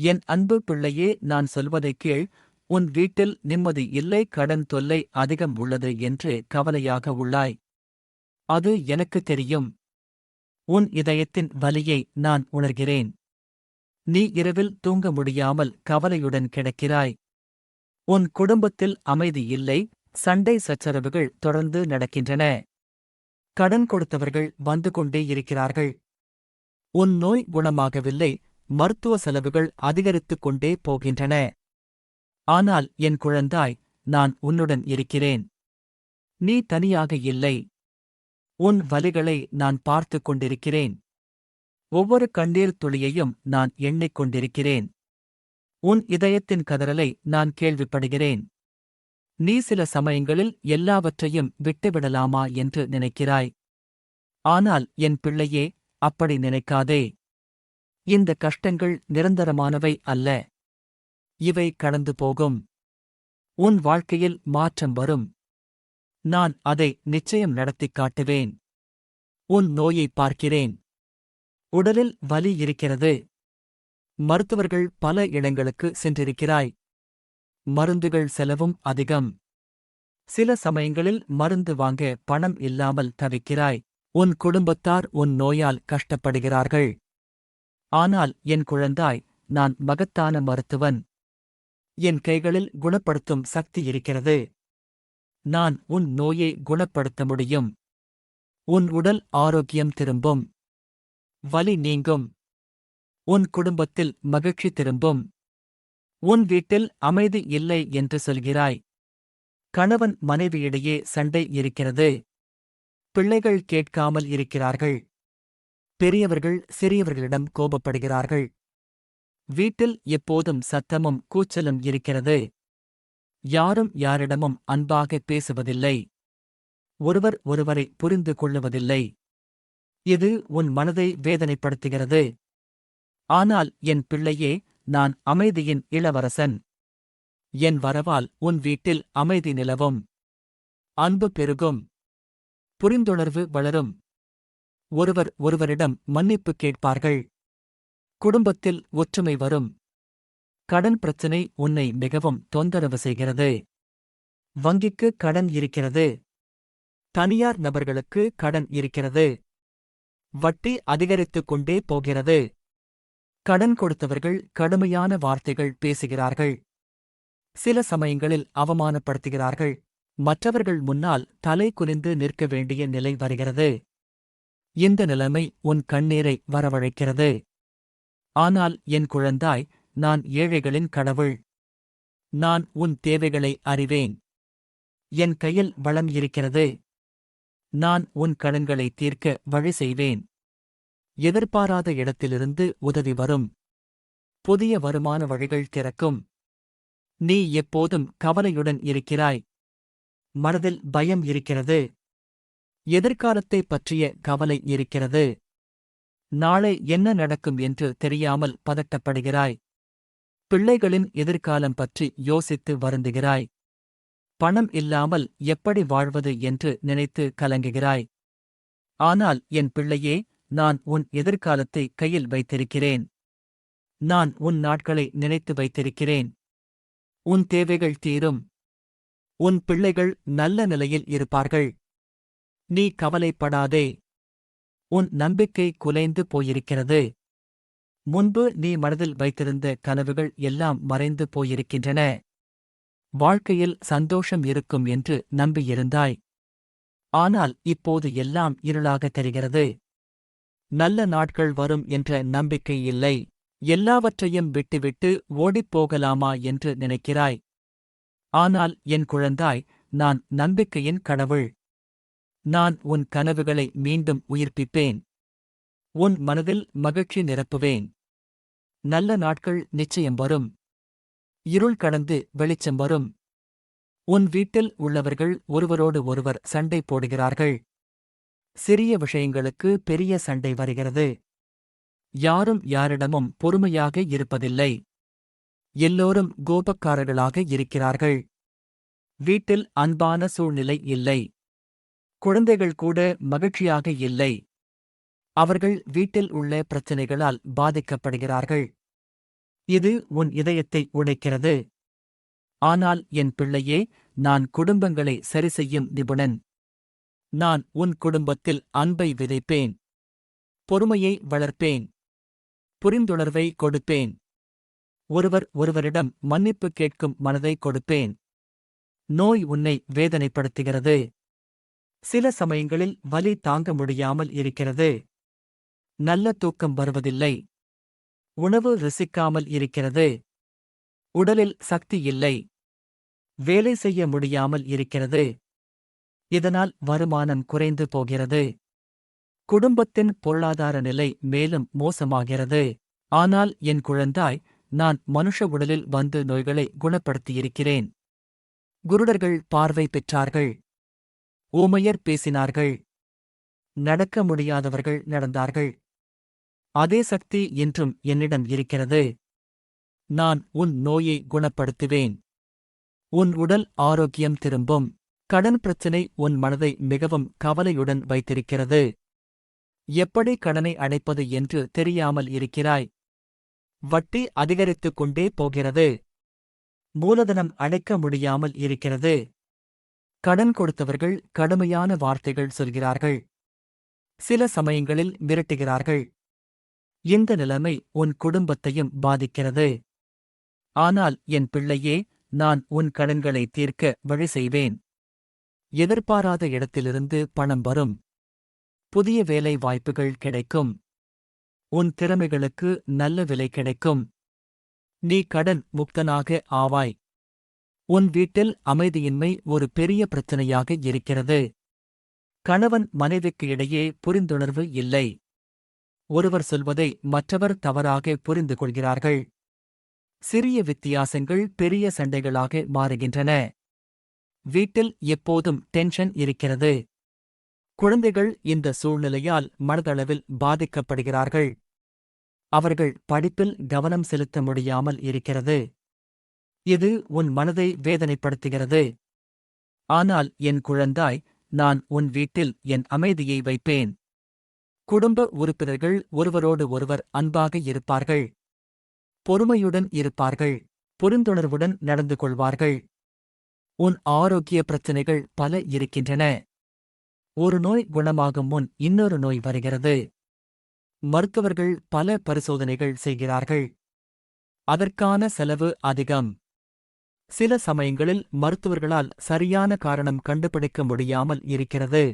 என் அன்பு பிள்ளையே நான் சொல்வதைக் கீழ் உன் வீட்டில் நிம்மதி இல்லை கடன் தொல்லை அதிகம் உள்ளது என்று கவலையாக உள்ளாய். அது எனக்குத் தெரியும். உன் இதயத்தின் வலியை நான் உணர்கிறேன். நீ இரவில் தூங்க முடியாமல் கவலையுடன் கிடக்கிறாய். உன் குடும்பத்தில் அமைதி இல்லை சண்டை சச்சரவுகள் தொடர்ந்து நடக்கின்றன. கடன் கொடுத்தவர்கள் வந்து கொண்டே இருக்கிறார்கள். உன் நோய் குணமாகவில்லை மருத்துவ செலவுகள் அதிகரித்துக் கொண்டே போகின்றன. ஆனால் என் குழந்தாய் நான் உன்னுடன் இருக்கிறேன். நீ தனியாக இல்லை. உன் வலிகளை நான் பார்த்துக் கொண்டிருக்கிறேன். ஒவ்வொரு கண்ணீர் துளியையும் நான் எண்ணிக்கொண்டிருக்கிறேன் உன் இதயத்தின் கதறலை நான் கேள்விப்படுகிறேன். நீ சில சமயங்களில் எல்லாவற்றையும் விட்டுவிடலாமா என்று நினைக்கிறாய். ஆனால் என் பிள்ளையே அப்படி நினைக்காதே. இந்த கஷ்டங்கள் நிரந்தரமானவை அல்ல. இவை கடந்து போகும். உன் வாழ்க்கையில் மாற்றம் வரும். நான் அதை நிச்சயம் நடத்திக் காட்டுவேன். உன் நோயை பார்க்கிறேன். உடலில் வலி இருக்கிறது. மருத்துவர்கள் பல இடங்களுக்கு சென்றிருக்கிறாய். மருந்துகள் செலவும் அதிகம். சில சமயங்களில் மருந்து வாங்க பணம் இல்லாமல் தவிக்கிறாய். உன் குடும்பத்தார் உன் நோயால் கஷ்டப்படுகிறார்கள். ஆனால் என் குழந்தாய் நான் மகத்தான மருத்துவன். என் கைகளில் குணப்படுத்தும் சக்தி இருக்கிறது. நான் உன் நோயை குணப்படுத்த முடியும். உன் உடல் ஆரோக்கியம் திரும்பும். வலி நீங்கும். உன் குடும்பத்தில் மகிழ்ச்சி திரும்பும். உன் வீட்டில் அமைதி இல்லை என்று சொல்கிறாய். கணவன் மனைவியிடையே சண்டை இருக்கிறது. பிள்ளைகள் கேட்காமல் இருக்கிறார்கள். பெரியவர்கள் சிறியவர்களிடம் கோபப்படுகிறார்கள். வீட்டில் எப்போதும் சத்தமும் கூச்சலும் இருக்கிறது. யாரும் யாரிடமும் அன்பாக பேசுவதில்லை. ஒருவர் ஒருவரை புரிந்து கொள்ளுவதில்லை. இது உன் மனதை வேதனைப்படுத்துகிறது. ஆனால் என் பிள்ளையே நான் அமைதியின் இளவரசன். என் வரவால் உன் வீட்டில் அமைதி நிலவும். அன்பு பெருகும். புரிந்துணர்வு வளரும். ஒருவர் ஒருவரிடம் மன்னிப்பு கேட்பார்கள். குடும்பத்தில் ஒற்றுமை வரும். கடன் பிரச்சினை உன்னை மிகவும் தொந்தரவு செய்கிறது. வங்கிக்கு கடன் இருக்கிறது. தனியார் நபர்களுக்கு கடன் இருக்கிறது. வட்டி அதிகரித்துக் கொண்டே போகிறது. கடன் கொடுத்தவர்கள் கடுமையான வார்த்தைகள் பேசுகிறார்கள். சில சமயங்களில் அவமானப்படுத்துகிறார்கள். மற்றவர்கள் முன்னால் தலை குனிந்து நிற்க வேண்டிய நிலை வருகிறது. இந்த நிலைமை உன் கண்ணீரை வரவழைக்கிறது? ஆனால் என் குழந்தாய் நான் ஏழைகளின் கடவுள். நான் உன் தேவைகளை அறிவேன். என் கையில் வளம் இருக்கிறது. நான் உன் கடன்களை தீர்க்க வழி செய்வேன். எதிர்பாராத இடத்திலிருந்து உதவி வரும். புதிய வருமான வழிகள் திறக்கும். நீ எப்போதும் கவலையுடன் இருக்கிறாய். மனதில் பயம் இருக்கிறது. எதிர்காலத்தைப் பற்றிய கவலை இருக்கிறது. நாளை என்ன நடக்கும் என்று தெரியாமல் பதட்டப்படுகிறாய். பிள்ளைகளின் எதிர்காலம் பற்றி யோசித்து வருந்துகிறாய். பணம் இல்லாமல் எப்படி வாழ்வது என்று நினைத்து கலங்குகிறாய். ஆனால் என் பிள்ளையே நான் உன் எதிர்காலத்தை கையில் வைத்திருக்கிறேன். நான் உன் நாட்களை நினைத்து வைத்திருக்கிறேன். உன் தேவைகள் தீரும். உன் பிள்ளைகள் நல்ல நிலையில் இருப்பார்கள். நீ கவலைப்படாதே. உன் நம்பிக்கை குலைந்து போயிருக்கிறது. முன்பு நீ மனதில் வைத்திருந்த கனவுகள் எல்லாம் மறைந்து போயிருக்கின்றன. வாழ்க்கையில் சந்தோஷம் இருக்கும் என்று நம்பியிருந்தாய். ஆனால் இப்போது எல்லாம் இருளாக தெரிகிறது. நல்ல நாட்கள் வரும் என்ற நம்பிக்கை இல்லை. எல்லாவற்றையும் விட்டுவிட்டு ஓடிப்போகலாமா என்று நினைக்கிறாய். ஆனால் என் குழந்தாய் நான் நம்பிக்கையின் கடவுள். நான் உன் கனவுகளை மீண்டும் உயிர்ப்பிப்பேன். உன் மனதில் மகிழ்ச்சி நிரப்புவேன். நல்ல நாட்கள் நிச்சயம் வரும். இருள் கடந்து வெளிச்சம் வரும். உன் வீட்டில் உள்ளவர்கள் ஒருவரோடு ஒருவர் சண்டை போடுகிறார்கள். சிறிய விஷயங்களுக்கு பெரிய சண்டை வருகிறது. யாரும் யாரிடமும் பொறுமையாக இருப்பதில்லை. எல்லோரும் கோபக்காரர்களாக இருக்கிறார்கள். வீட்டில் அன்பான சூழ்நிலை இல்லை. குழந்தைகள் கூட மகிழ்ச்சியாக இல்லை. அவர்கள் வீட்டில் உள்ள பிரச்சினைகளால் பாதிக்கப்படுகிறார்கள். இது உன் இதயத்தை உடைக்கிறது. ஆனால் என் பிள்ளையே நான் குடும்பங்களை சரிசெய்யும் நிபுணன். நான் உன் குடும்பத்தில் அன்பை விதைப்பேன். பொறுமையை வளர்ப்பேன். புரிந்துணர்வை கொடுப்பேன். ஒருவர் ஒருவரிடம் மன்னிப்பு கேட்கும் மனதை கொடுப்பேன். நோய் உன்னை வேதனைப்படுத்துகிறது. சில சமயங்களில் வலி தாங்க முடியாமல் இருக்கிறது. நல்ல தூக்கம் வருவதில்லை. உணவு ரசிக்காமல் இருக்கிறது. உடலில் சக்தி இல்லை. வேலை செய்ய முடியாமல் இருக்கிறது. இதனால் வருமானம் குறைந்து போகிறது. குடும்பத்தின் பொருளாதார நிலை மேலும் மோசமாகிறது. ஆனால் என் குழந்தாய் நான் மனுஷ உடலில் வந்து நோய்களை குணப்படுத்தியிருக்கிறேன். குருடர்கள் பார்வை பெற்றார்கள். ஊமையர் பேசினார்கள். நடக்க முடியாதவர்கள் நடந்தார்கள். அதே சக்தி என்றும் என்னிடம் இருக்கிறது. நான் உன் நோயை குணப்படுத்துவேன். உன் உடல் ஆரோக்கியம் திரும்பும். கடன் பிரச்சினை உன் மனதை மிகவும் கவலையுடன் வைத்திருக்கிறது. எப்படி கடனை அடைப்பது என்று தெரியாமல் இருக்கிறாய்? வட்டி அதிகரித்துக் கொண்டே போகிறது. மூலதனம் அடைக்க முடியாமல் இருக்கிறது. கடன் கொடுத்தவர்கள் கடுமையான வார்த்தைகள் சொல்கிறார்கள். சில சமயங்களில் மிரட்டுகிறார்கள். இந்த நிலைமை உன் குடும்பத்தையும் பாதிக்கிறது. ஆனால் என் பிள்ளையே நான் உன் கடன்களை தீர்க்க வழி செய்வேன். எதிர்பாராத இடத்திலிருந்து பணம் வரும். புதிய வேலை வாய்ப்புகள் கிடைக்கும். உன் திறமைகளுக்கு நல்ல விலை கிடைக்கும். நீ கடன் முக்தனாக ஆவாய். உன் வீட்டில் அமைதியின்மை ஒரு பெரிய பிரச்சனையாக இருக்கிறது. கணவன் மனைவிக்கு இடையே புரிந்துணர்வு இல்லை. ஒருவர் சொல்வதை மற்றவர் தவறாக புரிந்து கொள்கிறார்கள். சிறிய வித்தியாசங்கள் பெரிய சண்டைகளாக மாறுகின்றன. வீட்டில் எப்போதும் டென்ஷன் இருக்கிறது. குழந்தைகள் இந்த சூழ்நிலையால் மனதளவில் பாதிக்கப்படுகிறார்கள். அவர்கள் படிப்பில் கவனம் செலுத்த முடியாமல் இருக்கிறது. இது உன் மனதை வேதனைப்படுத்துகிறது? ஆனால் என் குழந்தாய் நான் உன் வீட்டில் என் அமைதியை வைப்பேன். குடும்ப உறுப்பினர்கள் ஒருவரோடு ஒருவர் அன்பாக இருப்பார்கள். பொறுமையுடன் இருப்பார்கள். புரிந்துணர்வுடன் நடந்து கொள்வார்கள். உன் ஆரோக்கிய பிரச்சினைகள் பல இருக்கின்றன. ஒரு நோய் குணமாகும் முன் இன்னொரு நோய் வருகிறது. மருத்துவர்கள் பல பரிசோதனைகள் செய்கிறார்கள். அதற்கான செலவு அதிகம். சில சமயங்களில் மருத்துவர்களால் சரியான காரணம் கண்டுபிடிக்க முடியாமல் இருக்கிறது.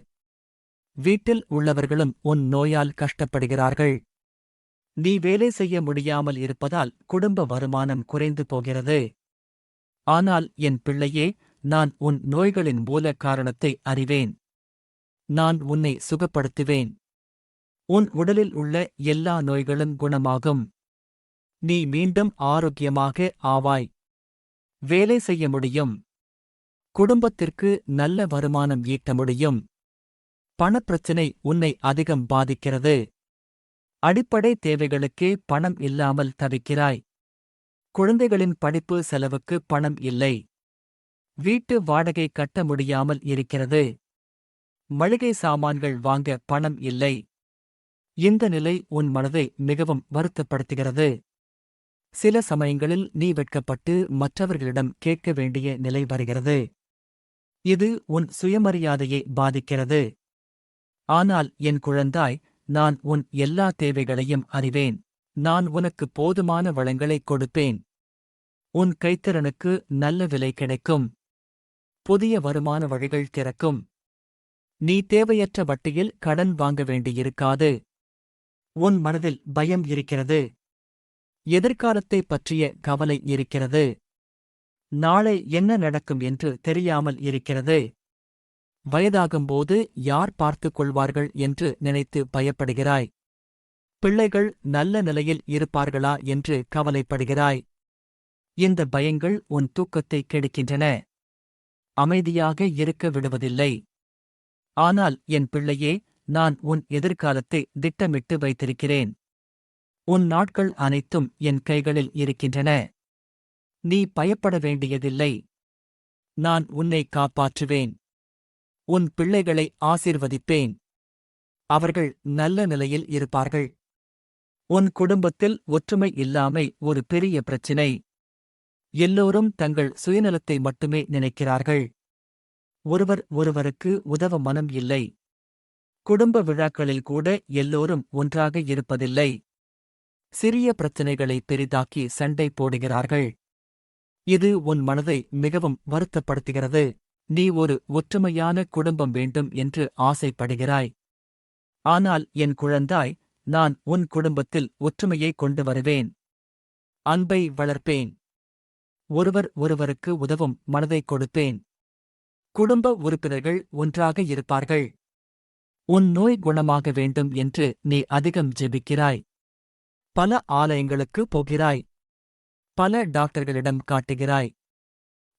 வீட்டில் உள்ளவர்களும் உன் நோயால் கஷ்டப்படுகிறார்கள். நீ வேலை செய்ய முடியாமல் இருப்பதால் குடும்ப வருமானம் குறைந்து போகிறது. ஆனால் என் பிள்ளையே நான் உன் நோய்களின் மூல காரணத்தை அறிவேன். நான் உன்னை சுகப்படுத்துவேன். உன் உடலில் உள்ள எல்லா நோய்களும் குணமாகும். நீ மீண்டும் ஆரோக்கியமாக ஆவாய். வேலை செய்ய முடியும். குடும்பத்திற்கு நல்ல வருமானம் ஈட்ட முடியும். பணப்பிரச்சினை உன்னை அதிகம் பாதிக்கிறது. அடிப்படை தேவைகளுக்கே பணம் இல்லாமல் தவிக்கிறாய். குழந்தைகளின் படிப்பு செலவுக்கு பணம் இல்லை. வீட்டு வாடகை கட்ட முடியாமல் இருக்கிறது. மளிகை சாமான்கள் வாங்க பணம் இல்லை. இந்த நிலை உன் மனதை மிகவும் வருத்தப்படுத்துகிறது. சில சமயங்களில் நீ வெட்கப்பட்டு மற்றவர்களிடம் கேட்க வேண்டிய நிலை வருகிறது. இது உன் சுயமரியாதையை பாதிக்கிறது. ஆனால் என் குழந்தாய் நான் உன் எல்லா தேவைகளையும் அறிவேன். நான் உனக்கு போதுமான வளங்களை கொடுப்பேன். உன் கைத்திறனுக்கு நல்ல விலை கிடைக்கும். புதிய வருமான வழிகள் திறக்கும். நீ தேவையற்ற வட்டியில் கடன் வாங்க வேண்டியிருக்காது. உன் மனதில் பயம் இருக்கிறது. எதிர்காலத்தை பற்றிய கவலை இருக்கிறது. நாளை என்ன நடக்கும் என்று தெரியாமல் இருக்கிறது. வயதாகும்போது யார் பார்த்துக் கொள்வார்கள் என்று நினைத்து பயப்படுகிறாய். பிள்ளைகள் நல்ல நிலையில் இருப்பார்களா என்று கவலைப்படுகிறாய். இந்த பயங்கள் உன் தூக்கத்தை கெடுக்கின்றன. அமைதியாக இருக்க விடுவதில்லை. ஆனால் என் பிள்ளையே நான் உன் எதிர்காலத்தை திட்டமிட்டு வைத்திருக்கிறேன். உன் நாட்கள் அனைத்தும் என் கைகளில் இருக்கின்றன. நீ பயப்பட வேண்டியதில்லை. நான் உன்னை காப்பாற்றுவேன். உன் பிள்ளைகளை ஆசிர்வதிப்பேன். அவர்கள் நல்ல நிலையில் இருப்பார்கள். உன் குடும்பத்தில் ஒற்றுமை இல்லாமை ஒரு பெரிய பிரச்சினை. எல்லோரும் தங்கள் சுயநலத்தை மட்டுமே நினைக்கிறார்கள். ஒருவர் ஒருவருக்கு உதவ மனம் இல்லை. குடும்ப விழாக்களில் கூட எல்லோரும் ஒன்றாக இருப்பதில்லை. சிறிய பிரச்சினைகளை பெரிதாக்கி சண்டை போடுகிறார்கள். இது உன் மனதை மிகவும் வருத்தப்படுத்துகிறது. நீ ஒரு ஒற்றுமையான குடும்பம் வேண்டும் என்று ஆசைப்படுகிறாய். ஆனால் என் குழந்தாய் நான் உன் குடும்பத்தில் ஒற்றுமையை கொண்டு வருவேன். அன்பை வளர்ப்பேன். ஒருவர் ஒருவருக்கு உதவும் மனதை கொடுப்பேன். குடும்ப உறுப்பினர்கள் ஒன்றாக இருப்பார்கள். உன் நோய் குணமாக வேண்டும் என்று நீ அதிகம் ஜெபிக்கிறாய். பல ஆலயங்களுக்கு போகிறாய். பல டாக்டர்களிடம் காட்டுகிறாய்.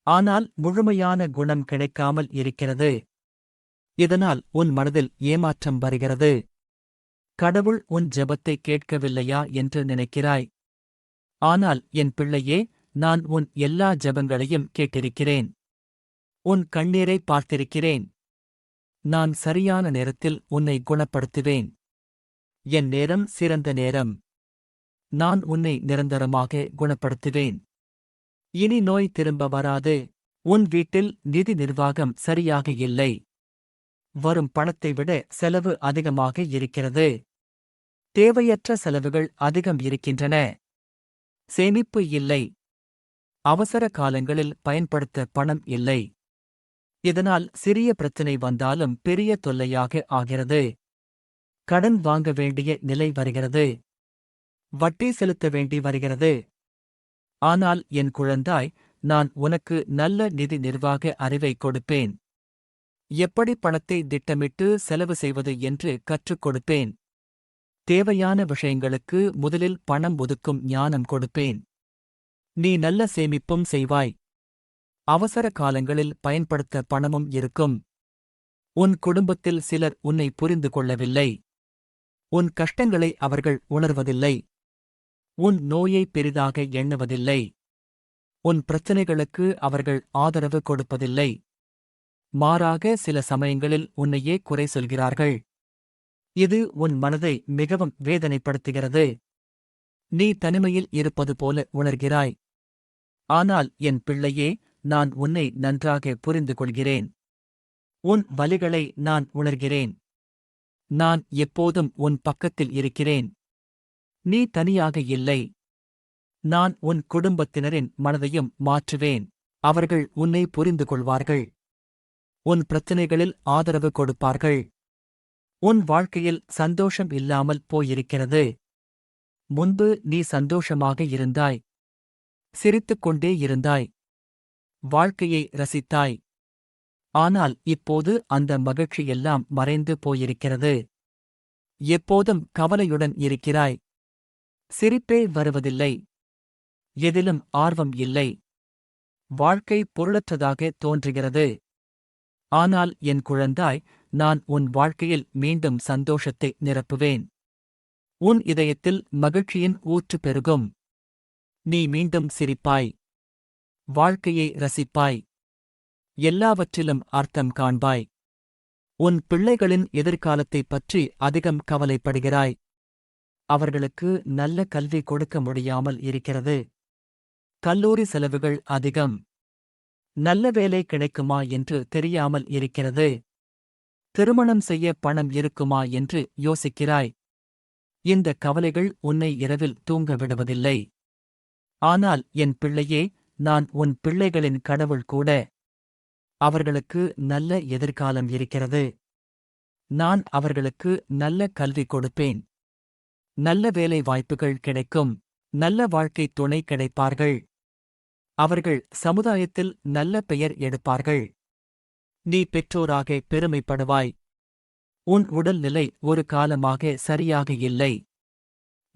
ஆனால் முழுமையான குணம் கிடைக்காமல் இருக்கிறது. இதனால் உன் மனதில் ஏமாற்றம் வருகிறது. கடவுள் உன் ஜெபத்தை கேட்கவில்லையா என்று நினைக்கிறாய். ஆனால் என் பிள்ளையே நான் உன் எல்லா ஜெபங்களையும் கேட்டிருக்கிறேன். உன் கண்ணீரை பார்த்திருக்கிறேன். நான் சரியான நேரத்தில் உன்னை குணப்படுத்துவேன். என் நேரம் சிறந்த நேரம். நான் உன்னை நிரந்தரமாக குணப்படுத்துவேன். இனி நோய் திரும்ப வராது. உன் வீட்டில் நிதி நிர்வாகம் சரியாக இல்லை. வரும் பணத்தை விட செலவு அதிகமாக இருக்கிறது. தேவையற்ற செலவுகள் அதிகம் இருக்கின்றன. சேமிப்பு இல்லை. அவசர காலங்களில் பயன்படுத்த பணம் இல்லை. இதனால் சிறிய பிரச்சினை வந்தாலும் பெரிய தொல்லையாக ஆகிறது. கடன் வாங்க வேண்டிய நிலை வருகிறது. வட்டி செலுத்த வேண்டி வருகிறது. ஆனால் என் குழந்தாய் நான் உனக்கு நல்ல நிதி நிர்வாக அறிவை கொடுப்பேன். எப்படி பணத்தை திட்டமிட்டு செலவு செய்வது என்று கற்றுக் கொடுப்பேன். தேவையான விஷயங்களுக்கு முதலில் பணம் ஒதுக்கும் ஞானம் கொடுப்பேன். நீ நல்ல சேமிப்பும் செய்வாய். அவசர காலங்களில் பயன்படுத்த பணமும் இருக்கும். உன் குடும்பத்தில் சிலர் உன்னை புரிந்து கொள்ளவில்லை. உன் கஷ்டங்களை அவர்கள் உணர்வதில்லை. உன் நோயை பெரிதாக எண்ணுவதில்லை. உன் பிரச்சனைகளுக்கு அவர்கள் ஆதரவு கொடுப்பதில்லை. மாறாக சில சமயங்களில் உன்னையே குறை சொல்கிறார்கள். இது உன் மனதை மிகவும் வேதனைப்படுத்துகிறது. நீ தனிமையில் இருப்பது போல உணர்கிறாய். ஆனால் என் பிள்ளையே நான் உன்னை நன்றாக புரிந்து கொள்கிறேன். உன் வலிகளை நான் உணர்கிறேன். நான் எப்போதும் உன் பக்கத்தில் இருக்கிறேன். நீ தனியாக இல்லை. நான் உன் குடும்பத்தினரின் மனதையும் மாற்றுவேன். அவர்கள் உன்னை புரிந்து கொள்வார்கள் உன் பிரச்சனைகளில் ஆதரவு கொடுப்பார்கள். உன் வாழ்க்கையில் சந்தோஷம் இல்லாமல் போயிருக்கிறது. முன்பு நீ சந்தோஷமாக இருந்தாய். சிரித்துக் கொண்டே இருந்தாய். வாழ்க்கையை ரசித்தாய். ஆனால் இப்போது அந்த மகிழ்ச்சியெல்லாம் மறைந்து போயிருக்கிறது. எப்போதும் கவலையுடன் இருக்கிறாய். சிரிப்பே வருவதில்லை. எதிலும் ஆர்வம் இல்லை. வாழ்க்கை பொருளற்றதாக தோன்றுகிறது. ஆனால் என் குழந்தாய் நான் உன் வாழ்க்கையில் மீண்டும் சந்தோஷத்தை நிரப்புவேன். உன் இதயத்தில் மகிழ்ச்சியின் ஊற்று பெருகும். நீ மீண்டும் சிரிப்பாய். வாழ்க்கையை ரசிப்பாய். எல்லாவற்றிலும் அர்த்தம் காண்பாய். உன் பிள்ளைகளின் எதிர்காலத்தைப் பற்றி அதிகம் கவலைப்படுகிறாய். அவர்களுக்கு நல்ல கல்வி கொடுக்க முடியாமல் இருக்கிறது. கல்லூரி செலவுகள் அதிகம். நல்ல வேலை கிடைக்குமா என்று தெரியாமல் இருக்கிறது. திருமணம் செய்ய பணம் இருக்குமா என்று யோசிக்கிறாய். இந்த கவலைகள் உன்னை இரவில் தூங்க விடுவதில்லை. ஆனால் என் பிள்ளையே நான் உன் பிள்ளைகளின் கடவுள் கூட. அவர்களுக்கு நல்ல எதிர்காலம் இருக்கிறது. நான் அவர்களுக்கு நல்ல கல்வி கொடுப்பேன். நல்ல வேலை வாய்ப்புகள் கிடைக்கும் நல்ல வாழ்க்கை துணை கிடைப்பார்கள். அவர்கள் சமுதாயத்தில் நல்ல பெயர் எடுப்பார்கள். நீ பெற்றோராக பெருமைப்படுவாய். உன் உடல்நிலை ஒரு காலமாக சரியாக இல்லை.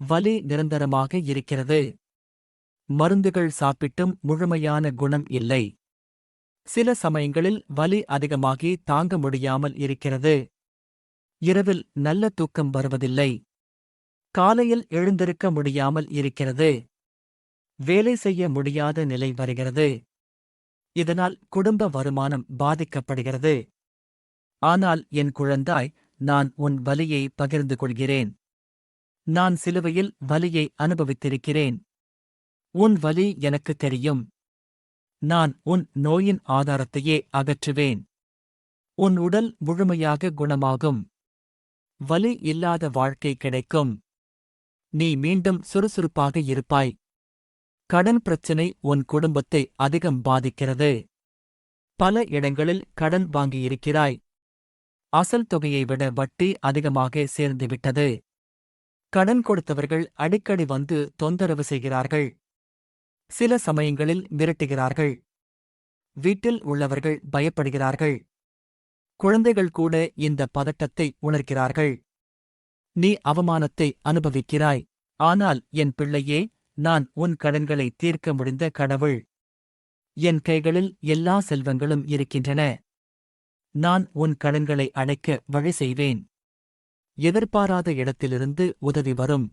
வலி நிரந்தரமாக இருக்கிறது. மருந்துகள் சாப்பிட்டும் முழுமையான குணம் இல்லை. சில சமயங்களில் வலி அதிகமாகி தாங்க முடியாமல் இருக்கிறது. இரவில் நல்ல தூக்கம் வருவதில்லை. காலையில் எழுந்திருக்க முடியாமல் இருக்கிறது. வேலை செய்ய முடியாத நிலை வருகிறது. இதனால் குடும்ப வருமானம் பாதிக்கப்படுகிறது. ஆனால் என் குழந்தாய் நான் உன் வலியை பகிர்ந்து கொள்கிறேன். நான் சிலுவையில் வலியை அனுபவித்திருக்கிறேன். உன் வலி எனக்கு தெரியும். நான் உன் நோயின் ஆதாரத்தையே அகற்றுவேன். உன் உடல் முழுமையாக குணமாகும். வலி இல்லாத வாழ்க்கை கிடைக்கும். நீ மீண்டும் சுறுசுறுப்பாக இருப்பாய். கடன் பிரச்சினை உன் குடும்பத்தை அதிகம் பாதிக்கிறது. பல இடங்களில் கடன் வாங்கியிருக்கிறாய். அசல் தொகையை விட வட்டி அதிகமாக சேர்ந்துவிட்டது. கடன் கொடுத்தவர்கள் அடிக்கடி வந்து தொந்தரவு செய்கிறார்கள். சில சமயங்களில் மிரட்டுகிறார்கள். வீட்டில் உள்ளவர்கள் பயப்படுகிறார்கள். குழந்தைகள் கூட இந்த பதட்டத்தை உணர்கிறார்கள். நீ அவமானத்தை அனுபவிக்கிறாய். ஆனால் என் பிள்ளையே நான் உன் கடன்களை தீர்க்க முடிந்த கடவுள். என் கைகளில் எல்லா செல்வங்களும் இருக்கின்றன. நான் உன் கடன்களை அடைக்க வழி செய்வேன். எதிர்பாராத இடத்திலிருந்து உதவி வரும்.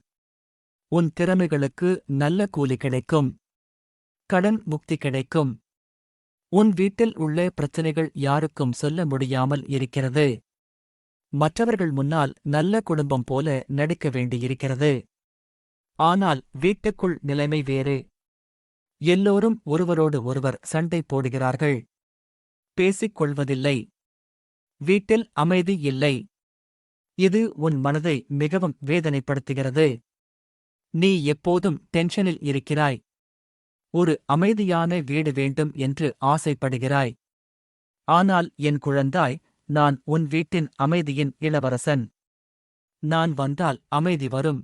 உன் திறமைகளுக்கு நல்ல கூலி கிடைக்கும். கடன் முக்தி கிடைக்கும். உன் வீட்டில் உள்ள பிரச்சனைகள் யாருக்கும் சொல்ல முடியாமல் இருக்கிறது. மற்றவர்கள் முன்னால் நல்ல குடும்பம் போல நடிக்க வேண்டியிருக்கிறது. ஆனால் வீட்டுக்குள் நிலைமை வேறு. எல்லோரும் ஒருவரோடு ஒருவர் சண்டை போடுகிறார்கள். பேசிக் கொள்வதில்லை. வீட்டில் அமைதி இல்லை. இது உன் மனதை மிகவும் வேதனைப்படுத்துகிறது. நீ எப்போதும் டென்ஷனில் இருக்கிறாய். ஒரு அமைதியான வீடு வேண்டும் என்று ஆசைப்படுகிறாய். ஆனால் என் குழந்தாய் நான் உன் வீட்டின் அமைதியின் இளவரசன். நான் வந்தால் அமைதி வரும்.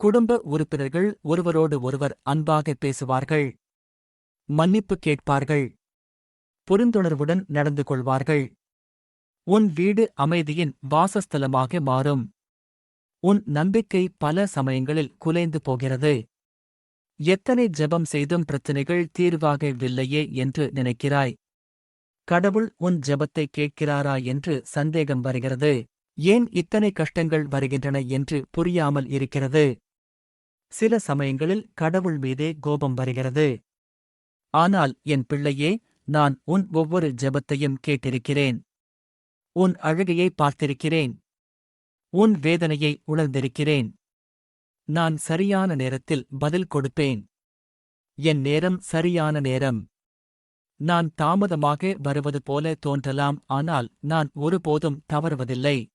குடும்ப உறுப்பினர்கள் ஒருவரோடு ஒருவர் அன்பாக பேசுவார்கள். மன்னிப்பு கேட்பார்கள். புரிந்துணர்வுடன் நடந்து கொள்வார்கள். உன் வீடு அமைதியின் வாசஸ்தலமாக மாறும். உன் நம்பிக்கை பல சமயங்களில் குலைந்து போகிறது. எத்தனை ஜெபம் செய்தும் பிரச்சினைகள் தீர்வாகவில்லையே என்று நினைக்கிறாய். கடவுள் உன் ஜெபத்தை கேட்கிறாரா என்று சந்தேகம் வருகிறது. ஏன் இத்தனை கஷ்டங்கள் வருகின்றன என்று புரியாமல் இருக்கிறது? சில சமயங்களில் கடவுள் மீதே கோபம் வருகிறது. ஆனால் என் பிள்ளையே நான் உன் ஒவ்வொரு ஜெபத்தையும் கேட்டிருக்கிறேன். உன் அழுகையை பார்த்திருக்கிறேன். உன் வேதனையை உணர்ந்திருக்கிறேன். நான் சரியான நேரத்தில் பதில் கொடுப்பேன். என் நேரம் சரியான நேரம். நான் தாமதமாக வருவது போல தோன்றலாம் ஆனால் நான் ஒருபோதும் தவறுவதில்லை.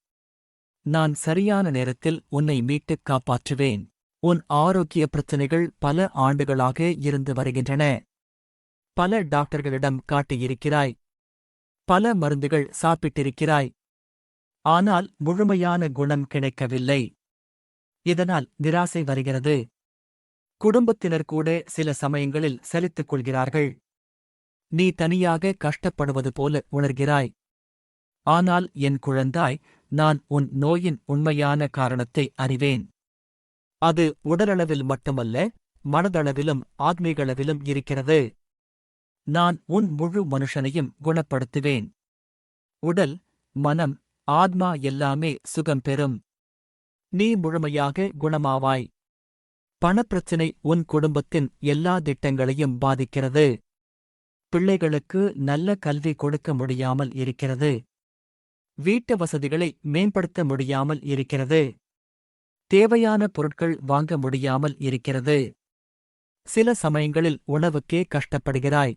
நான் சரியான நேரத்தில் உன்னை மீட்டுக் காப்பாற்றுவேன். உன் ஆரோக்கிய பிரச்சினைகள் பல ஆண்டுகளாக இருந்து வருகின்றன. பல டாக்டர்களிடம் காட்டியிருக்கிறாய். பல மருந்துகள் சாப்பிட்டிருக்கிறாய். ஆனால் முழுமையான குணம் கிடைக்கவில்லை. இதனால் நிராசை வருகிறது. குடும்பத்தினர் கூட சில சமயங்களில் சலித்துக் கொள்கிறார்கள். நீ தனியாக கஷ்டப்படுவது போல உணர்கிறாய். ஆனால் என் குழந்தாய் நான் உன் நோயின் உண்மையான காரணத்தை அறிவேன். அது உடலளவில் மட்டுமல்ல மனதளவிலும் ஆத்மீகளவிலும் இருக்கிறது. நான் உன் முழு மனுஷனையும் குணப்படுத்துவேன். உடல் மனம் ஆத்மா எல்லாமே சுகம் பெறும். நீ முழுமையாக குணமாவாய். பணப்பிரச்சினை உன் குடும்பத்தின் எல்லா திட்டங்களையும் பாதிக்கிறது. பிள்ளைகளுக்கு நல்ல கல்வி கொடுக்க முடியாமல் இருக்கிறது. வீட்டு வசதிகளை மேம்படுத்த முடியாமல் இருக்கிறது. தேவையான பொருட்கள் வாங்க முடியாமல் இருக்கிறது. சில சமயங்களில் உணவுக்கே கஷ்டப்படுகிறாய்.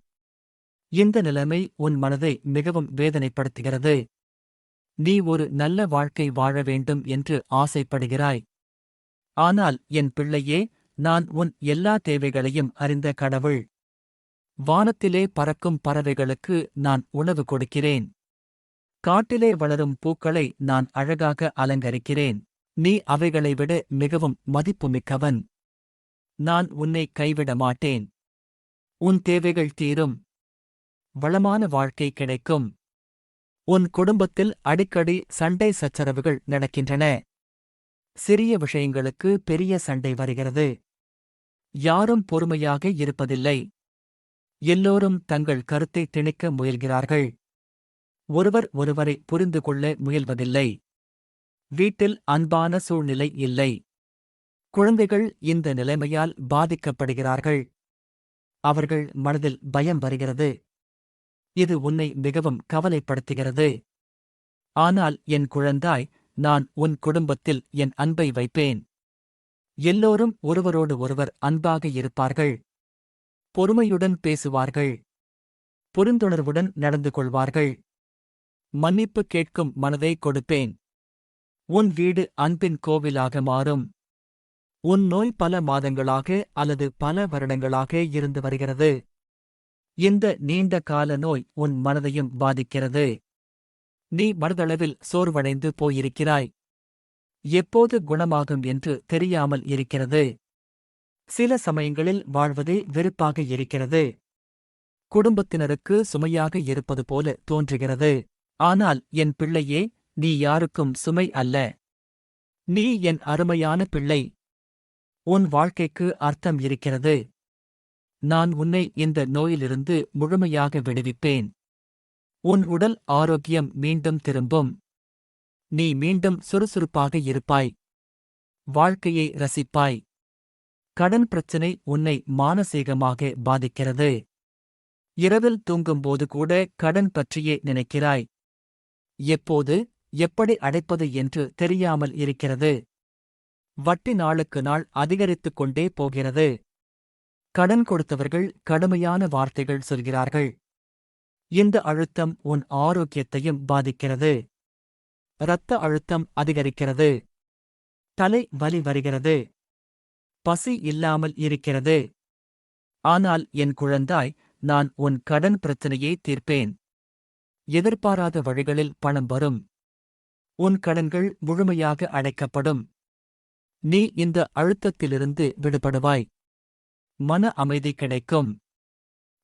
இந்த நிலைமை உன் மனதை மிகவும் வேதனைப்படுத்துகிறது. நீ ஒரு நல்ல வாழ்க்கை வாழ வேண்டும் என்று ஆசைப்படுகிறாய். ஆனால் என் பிள்ளையே நான் உன் எல்லா தேவைகளையும் அறிந்த கடவுள். வானத்திலே பறக்கும் பறவைகளுக்கு நான் உணவு கொடுக்கிறேன். காட்டிலே வளரும் பூக்களை நான் அழகாக அலங்கரிக்கிறேன். நீ அவைகளை விட மிகவும் மதிப்புமிக்கவன். நான் உன்னை கைவிட மாட்டேன். உன் தேவைகள் தீரும். வளமான வாழ்க்கை கிடைக்கும். உன் குடும்பத்தில் அடிக்கடி சண்டை சச்சரவுகள் நடக்கின்றன. சிறிய விஷயங்களுக்கு பெரிய சண்டை வருகிறது. யாரும் பொறுமையாக இருப்பதில்லை. எல்லோரும் தங்கள் கருத்தை திணிக்க முயல்கிறார்கள். ஒருவர் ஒருவரை புரிந்து கொள்ள முயல்வதில்லை. வீட்டில் அன்பான சூழ்நிலை இல்லை. குழந்தைகள் இந்த நிலைமையால் பாதிக்கப்படுகிறார்கள். அவர்கள் மனதில் பயம் வருகிறது. இது உன்னை மிகவும் கவலைப்படுத்துகிறது. ஆனால் என் குழந்தாய் நான் உன் குடும்பத்தில் என் அன்பை வைப்பேன். எல்லோரும் ஒருவரோடு ஒருவர் அன்பாக இருப்பார்கள். பொறுமையுடன் பேசுவார்கள். புரிந்துணர்வுடன் நடந்து கொள்வார்கள். மன்னிப்பு கேட்கும் மனதை கொடுப்பேன். உன் வீடு அன்பின் கோவிலாக மாறும். உன் நோய் பல மாதங்களாக அல்லது பல வருடங்களாக இருந்து வருகிறது. இந்த நீண்ட கால நோய் உன் மனதையும் பாதிக்கிறது. நீ மனதளவில் சோர்வடைந்து போயிருக்கிறாய். எப்போது குணமாகும் என்று தெரியாமல் இருக்கிறது. சில சமயங்களில் வாழ்வதே வெறுப்பாக இருக்கிறது. குடும்பத்தினருக்கு சுமையாக இருப்பது போல தோன்றுகிறது. ஆனால் என் பிள்ளையே நீ யாருக்கும் சுமை அல்ல. நீ என் அருமையான பிள்ளை. உன் வாழ்க்கைக்கு அர்த்தம் இருக்கிறது. நான் உன்னை இந்த நோயிலிருந்து முழுமையாக விடுவிப்பேன். உன் உடல் ஆரோக்கியம் மீண்டும் திரும்பும். நீ மீண்டும் சுறுசுறுப்பாக இருப்பாய். வாழ்க்கையை ரசிப்பாய். கடன் பிரச்சினை உன்னை மானசீகமாக பாதிக்கிறது. இரவில் தூங்கும்போது கூட கடன் பற்றியே நினைக்கிறாய். எப்போது எப்படி அடைப்பது என்று தெரியாமல் இருக்கிறது. வட்டி நாளுக்கு நாள் அதிகரித்துக் கொண்டே போகிறது. கடன் கொடுத்தவர்கள் கடுமையான வார்த்தைகள் சொல்கிறார்கள். இந்த அழுத்தம் உன் ஆரோக்கியத்தையும் பாதிக்கிறது. இரத்த அழுத்தம் அதிகரிக்கிறது. தலை வலி வருகிறது. பசி இல்லாமல் இருக்கிறது. ஆனால் என் குழந்தாய் நான் உன் கடன் பிரச்சனையை தீர்ப்பேன். எதிர்பாராத வழிகளில் பணம் வரும். உன் கடன்கள் முழுமையாக அடைக்கப்படும். நீ இந்த அழுத்தத்திலிருந்து விடுபடுவாய். மன அமைதி கிடைக்கும்.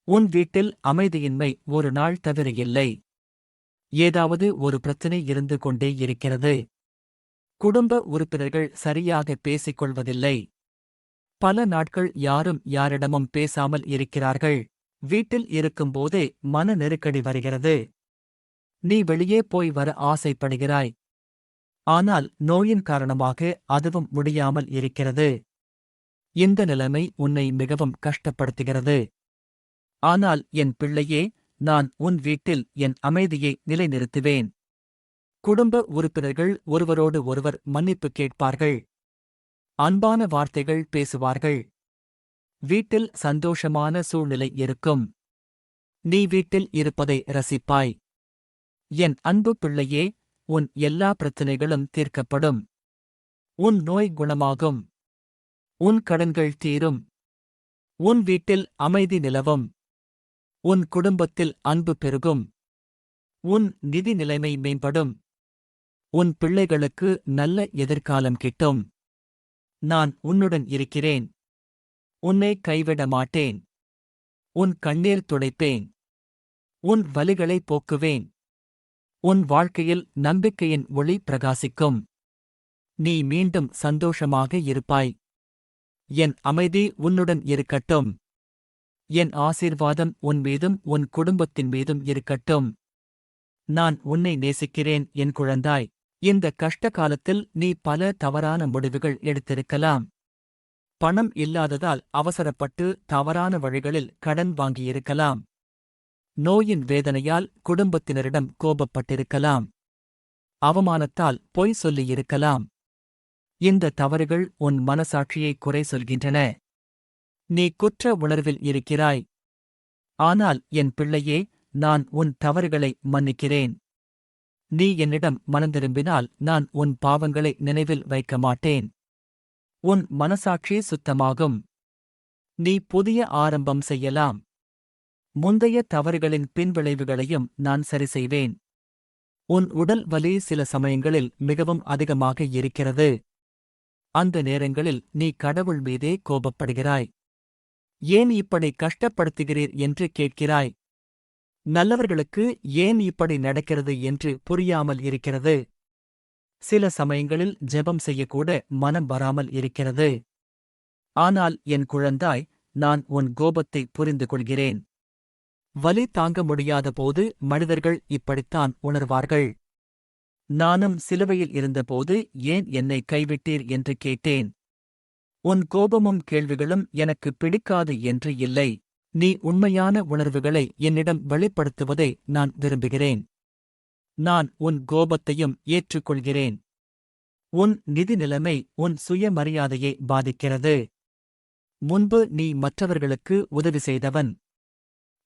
உன் வீட்டில் அமைதியின்மை ஒரு நாள் தவிர இல்லை. ஏதாவது ஒரு பிரச்சனை இருந்து கொண்டே இருக்கிறது. குடும்ப உறுப்பினர்கள் சரியாக பேசிக்கொள்வதில்லை. பல நாட்கள் யாரும் யாரிடமும் பேசாமல் இருக்கிறார்கள். வீட்டில் இருக்கும்போதே மன நெருக்கடி வருகிறது. நீ வெளியே போய் வர ஆசைப்படுகிறாய். ஆனால் நோயின் காரணமாக அதுவும் முடியாமல் இருக்கிறது. இந்த நிலைமை உன்னை மிகவும் கஷ்டப்படுத்துகிறது. ஆனால் என் பிள்ளையே நான் உன் வீட்டில் என் அமைதியை நிலைநிறுத்துவேன். குடும்ப உறுப்பினர்கள் ஒருவரோடு ஒருவர் மன்னிப்பு கேட்பார்கள். அன்பான வார்த்தைகள் பேசுவார்கள். வீட்டில் சந்தோஷமான சூழ்நிலை இருக்கும். நீ வீட்டில் இருப்பதை ரசிப்பாய். என் அன்பு பிள்ளையே உன் எல்லா பிரச்சனைகளும் தீர்க்கப்படும். உன் நோய் குணமாகும். உன் கடன்கள் தீரும். உன் வீட்டில் அமைதி நிலவும். உன் குடும்பத்தில் அன்பு பெருகும். உன் நிதி நிலைமை மேம்படும். உன் பிள்ளைகளுக்கு நல்ல எதிர்காலம் கிட்டும். நான் உன்னுடன் இருக்கிறேன். உன்னை கைவிட மாட்டேன். உன் கண்ணீர் துடைப்பேன். உன் வலிகளை போக்குவேன். உன் வாழ்க்கையில் நம்பிக்கையின் ஒளி பிரகாசிக்கும். நீ மீண்டும் சந்தோஷமாக இருப்பாய். என் அமைதி உன்னுடன் இருக்கட்டும். என் ஆசீர்வாதம் உன் மீதும் உன் குடும்பத்தின் மீதும் இருக்கட்டும். நான் உன்னை நேசிக்கிறேன் என் குழந்தாய். இந்த கஷ்ட காலத்தில் நீ பல தவறான முடிவுகள் எடுத்திருக்கலாம். பணம் இல்லாததால் அவசரப்பட்டு தவறான வழிகளில் கடன் வாங்கியிருக்கலாம். நோயின் வேதனையால் குடும்பத்தினரிடம் கோபப்பட்டிருக்கலாம். அவமானத்தால் பொய் சொல்லியிருக்கலாம். இந்த தவறுகள் உன் மனசாட்சியை குறை சொல்கின்றன. நீ குற்ற உணர்வில் இருக்கிறாய். ஆனால் என் பிள்ளையே நான் உன் தவறுகளை மன்னிக்கிறேன். நீ என்னிடம் மனந்திரும்பினால் நான் உன் பாவங்களை நினைவில் வைக்க மாட்டேன் உன் மனசாட்சி சுத்தமாகும். நீ புதிய ஆரம்பம் செய்யலாம். முந்தைய தவறுகளின் பின்விளைவுகளையும் நான் சரி செய்வேன். உன் உடல் வலி சில சமயங்களில் மிகவும் அதிகமாக இருக்கிறது. அந்த நேரங்களில் நீ கடவுள் மீதே கோபப்படுகிறாய். ஏன் இப்படி கஷ்டப்படுத்துகிறீர் என்று கேட்கிறாய்? நல்லவர்களுக்கு ஏன் இப்படி நடக்கிறது என்று புரியாமல் இருக்கிறது. சில சமயங்களில் ஜெபம் செய்யக்கூட மனம் வராமல் இருக்கிறது. ஆனால் என் குழந்தாய் நான் உன் கோபத்தை புரிந்து கொள்கிறேன். வலி தாங்க முடியாத போது மனிதர்கள் இப்படித்தான் உணர்வார்கள். நானும் சிலுவையில் இருந்தபோது ஏன் என்னை கைவிட்டீர் என்று கேட்டேன். உன் கோபமும் கேள்விகளும் எனக்கு பிடிக்காது என்று இல்லை. நீ உண்மையான உணர்வுகளை என்னிடம் வெளிப்படுத்துவதை நான் விரும்புகிறேன். நான் உன் கோபத்தையும் ஏற்றுக்கொள்கிறேன். உன் நிதி நிலைமை உன் சுயமரியாதையை பாதிக்கிறது. முன்பு நீ மற்றவர்களுக்கு உதவி செய்தவன்.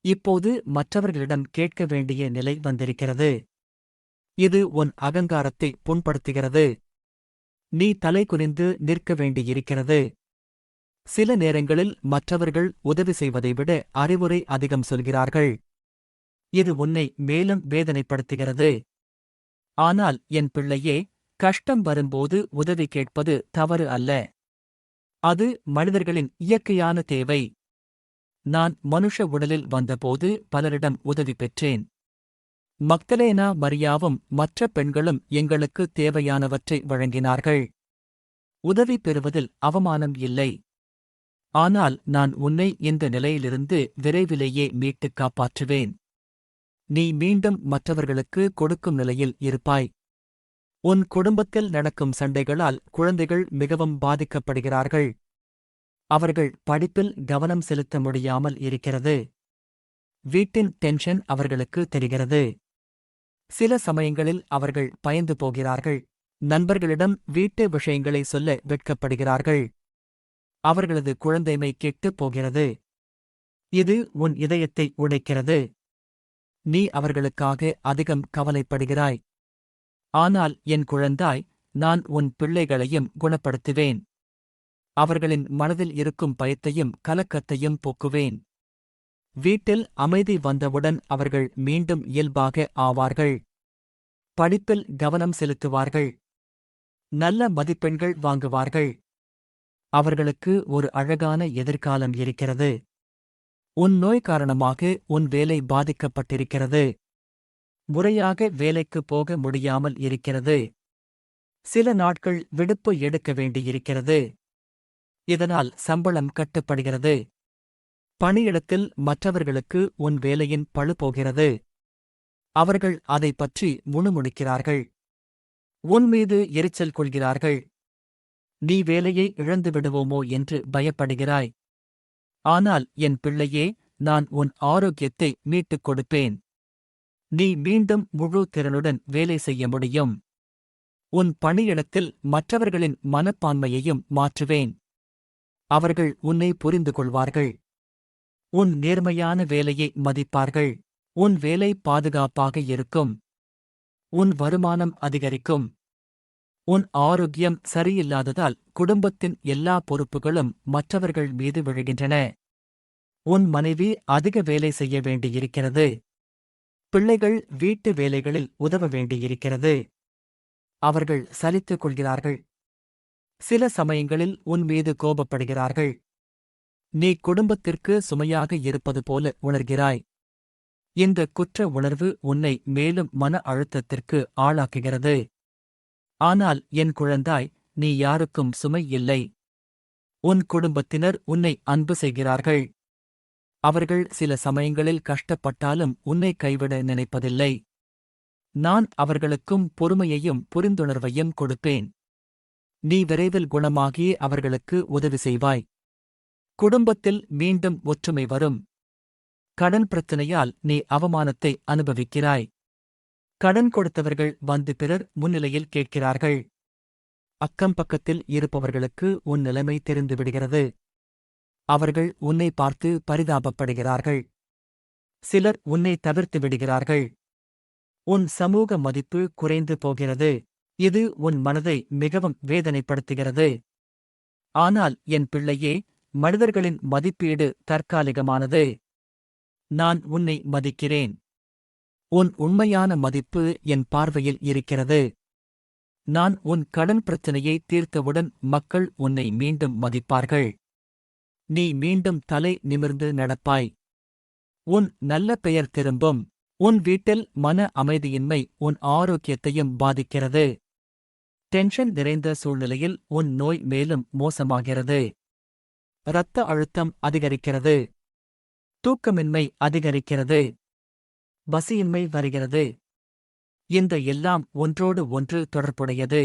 இப்போது மற்றவர்களிடம் கேட்க வேண்டிய நிலை வந்திருக்கிறது. இது உன் அகங்காரத்தை புண்படுத்துகிறது. நீ தலை குனிந்து நிற்க வேண்டியிருக்கிறது. சில நேரங்களில் மற்றவர்கள் உதவி செய்வதை விட அறிவுரை அதிகம் சொல்கிறார்கள். இது உன்னை மேலும் வேதனைப்படுத்துகிறது. ஆனால் என் பிள்ளையே கஷ்டம் வரும்போது உதவி கேட்பது தவறு அல்ல. அது மனிதர்களின் இயற்கையான தேவை. நான் மனுஷ உடலில் வந்தபோது பலரிடம் உதவி பெற்றேன். மக்தலேனா மரியாவும் மற்ற பெண்களும் எங்களுக்கு தேவையானவற்றை வழங்கினார்கள். உதவி பெறுவதில் அவமானம் இல்லை. ஆனால் நான் உன்னை இந்த நிலையிலிருந்து விரைவிலேயே மீட்டுக் காப்பாற்றுவேன். நீ மீண்டும் மற்றவர்களுக்கு கொடுக்கும் நிலையில் இருப்பாய். உன் குடும்பத்தில் நடக்கும் சண்டைகளால் குழந்தைகள் மிகவும் பாதிக்கப்படுகிறார்கள். அவர்கள் படிப்பில் கவனம் செலுத்த முடியாமல் இருக்கிறது. வீட்டின் டென்ஷன் அவர்களுக்கு தெரிகிறது. சில சமயங்களில் அவர்கள் பயந்து போகிறார்கள். நண்பர்களிடம் வீட்டு விஷயங்களை சொல்ல வெட்கப்படுகிறார்கள். அவர்களது குழந்தைமை கெட்டுப் போகிறது. இது உன் இதயத்தை உடைக்கிறது. நீ அவர்களுக்காக அதிகம் கவலைப்படுகிறாய். ஆனால் என் குழந்தாய் நான் உன் பிள்ளைகளையும் குணப்படுத்துவேன். அவர்களின் மனதில் இருக்கும் பயத்தையும் கலக்கத்தையும் போக்குவேன். வீட்டில் அமைதி வந்தவுடன் அவர்கள் மீண்டும் இயல்பாக ஆவார்கள். படிப்பில் கவனம் செலுத்துவார்கள். நல்ல மதிப்பெண்கள் வாங்குவார்கள். அவர்களுக்கு ஒரு அழகான எதிர்காலம் இருக்கிறது. உன் நோய் காரணமாக உன் வேலை பாதிக்கப்பட்டிருக்கிறது. முறையாக வேலைக்கு போக முடியாமல் இருக்கிறது. சில நாட்கள் விடுப்பு எடுக்க வேண்டியிருக்கிறது. இதனால் சம்பளம் கட்டுப்படுகிறது. பணியிடத்தில் மற்றவர்களுக்கு உன் வேலையின் பழு போகிறது. அவர்கள் அதை பற்றி முணுமுணுக்கிறார்கள். உன் மீது எரிச்சல் கொள்கிறார்கள். நீ வேலையை இழந்து விடுவோமோ என்று பயப்படுகிறாய். ஆனால் என் பிள்ளையே நான் உன் ஆரோக்கியத்தை மீட்டுக் கொடுப்பேன். நீ மீண்டும் முழு திறனுடன் வேலை செய்ய முடியும். உன் பணியிடத்தில் மற்றவர்களின் மனப்பான்மையையும் மாற்றுவேன். அவர்கள் உன்னை புரிந்து கொள்வார்கள். உன் நேர்மையான வேலையை மதிப்பார்கள். உன் வேலை பாதுகாப்பாக இருக்கும். உன் வருமானம் அதிகரிக்கும். உன் ஆரோக்கியம் சரியில்லாததால் குடும்பத்தின் எல்லா பொறுப்புகளும் மற்றவர்கள் மீது விழுகின்றன. உன் மனைவி அதிக வேலை செய்ய வேண்டியிருக்கிறது. பிள்ளைகள் வீட்டு வேலைகளில் உதவ வேண்டியிருக்கிறது. அவர்கள் சலித்துக் கொள்கிறார்கள். சில சமயங்களில் உன் மீது கோபப்படுகிறார்கள். நீ குடும்பத்திற்கு சுமையாக இருப்பது போல உணர்கிறாய். இந்த குற்ற உணர்வு உன்னை மேலும் மன அழுத்தத்திற்கு ஆளாக்குகிறது. ஆனால் என் குழந்தாய் நீ யாருக்கும் சுமை இல்லை. உன் குடும்பத்தினர் உன்னை அன்பு செய்கிறார்கள். அவர்கள் சில சமயங்களில் கஷ்டப்பட்டாலும் உன்னை கைவிட நினைப்பதில்லை. நான் அவர்களுக்கும் பொறுமையையும் புரிந்துணர்வையும் கொடுப்பேன். நீ விரைவில் குணமாகி அவர்களுக்கு உதவி செய்வாய். குடும்பத்தில் மீண்டும் ஒற்றுமை வரும். கடன் பிரச்சனையால் நீ அவமானத்தை அனுபவிக்கிறாய். கடன் கொடுத்தவர்கள் வந்து பிறர் முன்னிலையில் கேட்கிறார்கள். அக்கம் பக்கத்தில் இருப்பவர்களுக்கு உன் நிலைமை தெரிந்துவிடுகிறது அவர்கள் உன்னை பார்த்து பரிதாபப்படுகிறார்கள். சிலர் உன்னை தவிர்த்து விடுகிறார்கள். உன் சமூக மதிப்பு குறைந்து போகிறது. இது உன் மனதை மிகவும் வேதனைப்படுத்துகிறது. ஆனால் என் பிள்ளையே மனிதர்களின் மதிப்பீடு தற்காலிகமானது. நான் உன்னை மதிக்கிறேன். உன் உண்மையான மதிப்பு என் பார்வையில் இருக்கிறது. நான் உன் கடன் பிரச்சனையை தீர்த்தவுடன் மக்கள் உன்னை மீண்டும் மதிப்பார்கள். நீ மீண்டும் தலை நிமிர்ந்து நடப்பாய். உன் நல்ல பெயர் திரும்பும். உன் வீட்டில் மன அமைதியின்மை உன் ஆரோக்கியத்தையும் பாதிக்கிறது. டென்ஷன் நிறைந்த சூழ்நிலையில் உன் நோய் மேலும் மோசமாகிறது. இரத்த அழுத்தம் அதிகரிக்கிறது. தூக்கமின்மை அதிகரிக்கிறது. பசியின்மை வருகிறது. இந்த எல்லாம் ஒன்றோடு ஒன்று தொடர்புடையது.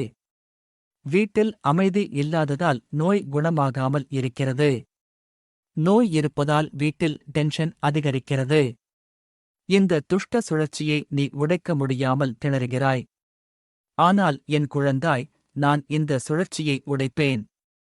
வீட்டில் அமைதி இல்லாததால் நோய் குணமாகாமல் இருக்கிறது. நோய் இருப்பதால் வீட்டில் டென்ஷன் அதிகரிக்கிறது. இந்த துஷ்ட சுழற்சியை நீ உடைக்க முடியாமல் திணறுகிறாய். ஆனால் என் குழந்தாய் நான் இந்த சுழற்சியை உடைப்பேன்.